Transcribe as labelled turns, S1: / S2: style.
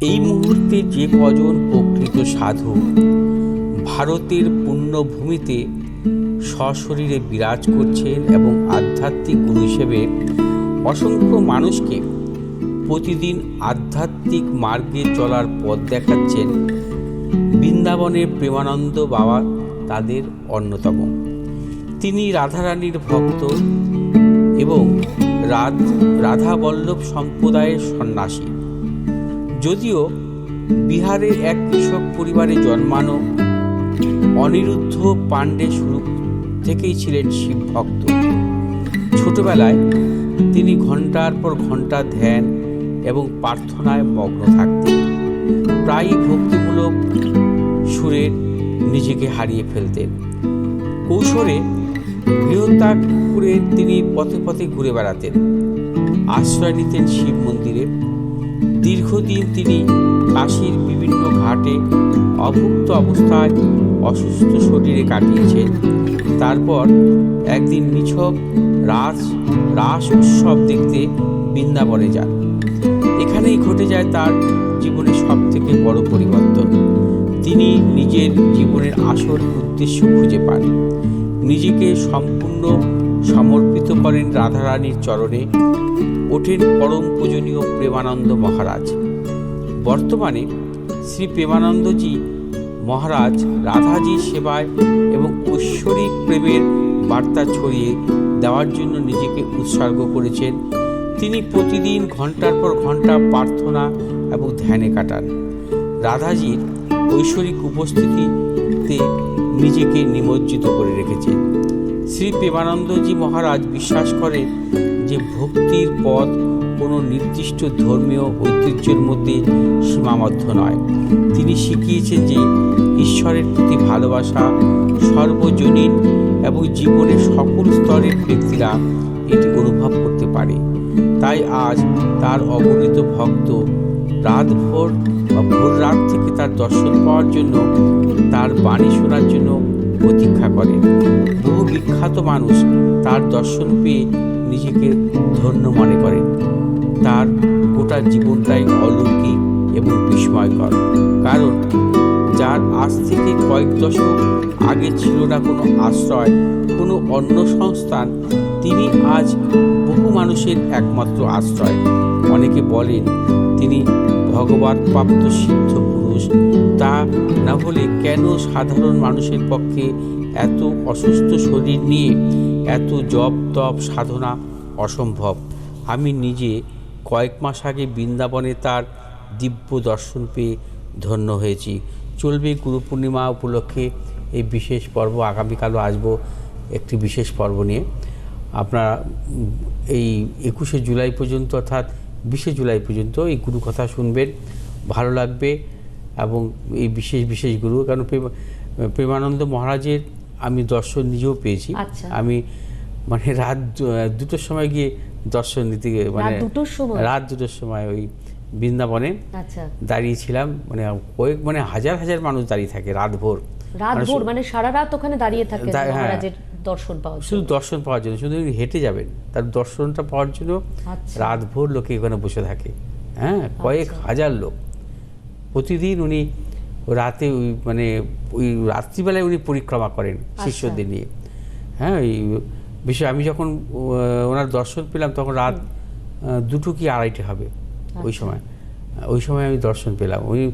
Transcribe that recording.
S1: এই মুহূর্তে যে কজন প্রকৃত সাধু ভারতের পুণ্যভূমিতে সশরীরে বিরাজ করছেন এবং আধ্যাত্মিক গুরু হিসেবে অসংখ্য মানুষকে প্রতিদিন আধ্যাত্মিক মার্গে চলার পথ দেখাচ্ছেন বৃন্দাবনের প্রেমানন্দ বাবা তাদের অন্যতম। তিনি রাধারানীর ভক্ত এবং রাধ, রাধাবল্লভ সম্প্রদায়ের সন্ন্যাসী। যদিও বিহারের এক কৃষক পরিবারে জন্মানো অনিরুদ্ধ পাণ্ডে শুরু থেকেই ছিলেন শিব ভক্ত। ছোটবেলায় তিনি ঘণ্টার পর ঘণ্টা ধ্যান এবং প্রার্থনায় মগ্ন থাকতেন। প্রায়ই ভক্তিমূলক সুরে নিজেকে হারিয়ে ফেলতেন। কৌশলে গৃহত্যাগ করে তিনি পথে পথে ঘুরে বেড়াতেন। আশ্রয় নিতেন শিব মন্দিরে। দীর্ঘদিন তিনি কাশীর বিভিন্ন ঘাটে অভুক্ত অবস্থায় অসুস্থ শরীরে কাটিয়েছেন। তারপর একদিন নিছক রাস রাস উৎসব দেখতে বৃন্দাবনে যান। এখানেই ঘটে যায় তার জীবনের সব থেকে বড় পরিবর্তন। তিনি নিজের জীবনের আসল উদ্দেশ্য খুঁজে পান। নিজেকে সম্পূর্ণ সমর্পিত করেন রাধারানীর চরণে ওঠেন পরম পূজনীয় প্রেমানন্দ মহারাজ। বর্তমানে শ্রী প্রেমানন্দজি মহারাজ রাধাজির সেবায় এবং ঐশ্বরিক প্রেমের বার্তা ছড়িয়ে দেওয়ার জন্য নিজেকে উৎসর্গ করেছেন। তিনি প্রতিদিন ঘণ্টার পর ঘণ্টা প্রার্থনা এবং ধ্যানে কাটান। রাধাজির ঐশ্বরিক উপস্থিতিতে নিজেকে নিমজ্জিত করে রেখেছেন। শ্রী প্রেমানন্দজি মহারাজ বিশ্বাস করেন যে ভক্তির পথ কোনো নির্দিষ্ট ধর্মীয় ঐতিহ্যের মধ্যে সীমাবদ্ধ নয়। তিনি শিখিয়েছেন যে ঈশ্বরের প্রতি ভালোবাসা সর্বজনীন এবং জীবনের সকল স্তরের ব্যক্তিরা এটি অনুভব করতে পারে। তাই আজ তার অগণিত ভক্ত রাত ভোর বা ভোর রাত থেকে তার দর্শন পাওয়ার জন্য, তার বাণী শোনার জন্য প্রতীক্ষা করে। বহু বিখ্যাত মানুষ তার দর্শন পেয়ে নিজেকে ধন্য মনে করেন। তার গোটা জীবনটাই অলৌকিক এবং বিস্ময়কর। কারণ যার আজ থেকে কয়েক দশক আগে ছিল না কোনো আশ্রয়, কোনো অন্য সংস্থান, তিনি আজ বহু মানুষের একমাত্র আশ্রয়। অনেকে বলেন, তিনি ভগবান প্রাপ্ত সিদ্ধ না হলে কেন সাধারণ মানুষের পক্ষে এত অসুস্থ শরীর নিয়ে এত জপ তপ সাধনা অসম্ভব? আমি নিজে কয়েক মাস আগে বৃন্দাবনে তার দিব্য দর্শন পেয়ে ধন্য হয়েছি। চলবে গুরু পূর্ণিমা উপলক্ষে এই বিশেষ পর্ব, আগামীকালও আসব একটি বিশেষ পর্ব নিয়ে। আপনারা এই একুশে জুলাই পর্যন্ত অর্থাৎ বিশে জুলাই পর্যন্ত এই গুরু কথা শুনবেন। ভালো লাগবে। এবং এই বিশেষ বিশেষ গুরু কারণ প্রেমানন্দ মহারাজের আমি দর্শন নিজেও পেয়েছি
S2: আচ্ছা।
S1: আমি মানে রাত দুটোর সময় গিয়ে দর্শন নিতে গিয়ে মানে? রাত দুটোর সময় ওই বৃন্দাবনে
S2: আচ্ছা
S1: দাঁড়িয়েছিলাম মানে কয়েক মানে হাজার হাজার মানুষ দাঁড়িয়ে থাকে রাত ভোর
S2: রাত
S1: মানে
S2: ভোর মানে সারা রাত ওখানে দাঁড়িয়ে থাকেন
S1: দা- হ্যাঁ।
S2: মহারাজের দর্শন পাওয়ার
S1: শুধু দর্শন পাওয়ার জন্য শুধু হেঁটে যাবেন তার দর্শনটা পাওয়ার জন্য
S2: আচ্ছা।
S1: রাত ভোর লোকে এখানে বসে থাকে হ্যাঁ কয়েক। হাজার লোক প্রতিদিন উনি রাতে ওই মানে ওই রাত্রিবেলায় উনি পরিক্রমা করেন
S2: আচ্ছা।
S1: শিষ্যদের নিয়ে হ্যাঁ ওই বিষয় আমি যখন ওনার দর্শন পেলাম তখন রাত দুটো কি আড়াইটে হবে ওই
S2: আচ্ছা।
S1: সময় ওই সময় আমি দর্শন পেলাম উনি